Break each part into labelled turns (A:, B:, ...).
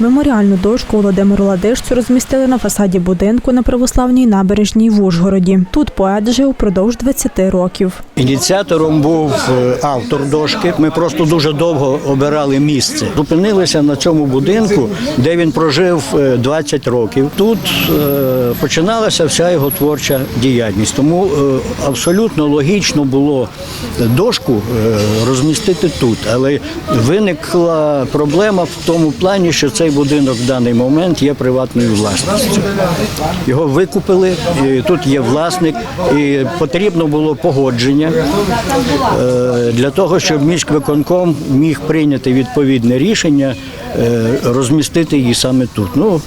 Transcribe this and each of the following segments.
A: Меморіальну дошку Володимиру Ладишцю розмістили на фасаді будинку на православній набережній в Ужгороді. Тут поет жив впродовж 20 років.
B: Ініціатором був е, автор дошки. Ми просто дуже довго обирали місце. Зупинилися на цьому будинку, де він прожив е, 20 років. Тут е, починалася вся його творча діяльність. Тому е, абсолютно логічно було дошку е, розмістити тут. Але виникла проблема в тому плані, що цей будинок в даний момент є приватною власністю. Його викупили, і тут є власник, і потрібно було погодження е, для того, щоб міськвиконком міг прийняти відповідне рішення розмістити її саме тут. Ну,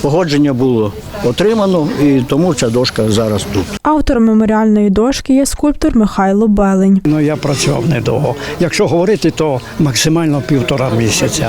B: погодження було отримано, і тому ця дошка зараз тут.
A: Автором меморіальної дошки є скульптор Михайло Белень.
C: Ну, я працював недовго. Якщо говорити, то максимально півтора місяця.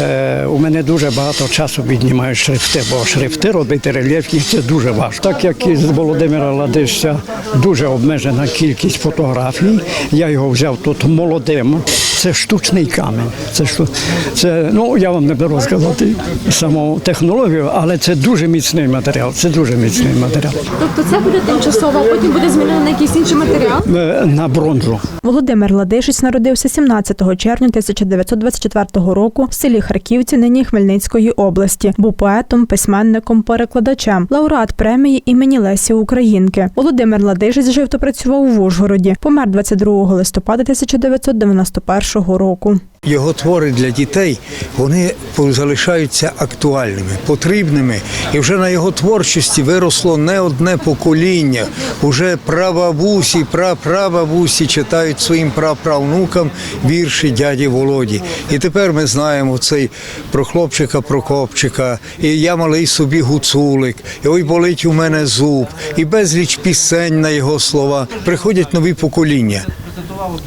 C: Е, у мене дуже багато часу віднімають шрифти, бо шрифти робити рельєфні це дуже важко. Так як із Володимира Ладища дуже обмежена кількість фотографій, я його взяв тут молодим. Це штучний камінь. Це, шту- це ну я вам не беру сказати саму технологію, але це дуже міцний матеріал. Це дуже міцний матеріал.
D: Тобто це буде тимчасово, а потім буде змінено на якийсь інший матеріал?
C: Е, На бронзу.
A: Володимир Ладишець народився 17 червня 1924 року в селі Харківці, нині Хмельницької області. Був поетом, письменником, перекладачем, лауреат премії імені Лесі Українки. Володимир Ладишець жив та працював в Ужгороді. Помер 22 листопада 1991 року.
E: Його твори для дітей вони залишаються актуальними, потрібними. І вже на його творчості виросло не одне покоління. Уже прабабусі, прапрабабусі читають своїм праправнукам вірші дяді Володі. І тепер ми знаємо цей про хлопчика Прокопчика, і я малий собі гуцулик, і ой болить у мене зуб, і безліч пісень на його слова. Приходять нові покоління.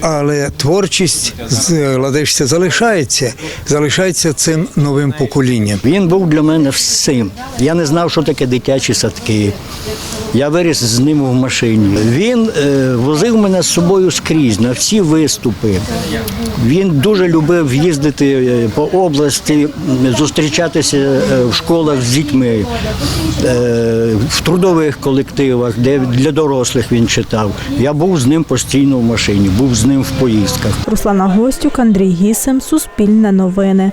E: Але творчість Ладишця залишається, залишається цим новим поколінням.
B: Він був для мене всім. Я не знав, що таке дитячі садки. Я виріс з ним в машині. Він е, возив мене з собою скрізь на всі виступи. Він дуже любив їздити е, по області, зустрічатися е, в школах з дітьми, е, в трудових колективах, де для дорослих він читав. Я був з ним постійно в машині, був з ним в поїздках.
A: Руслана Гостюк, Андрій Гісем, Суспільне новини.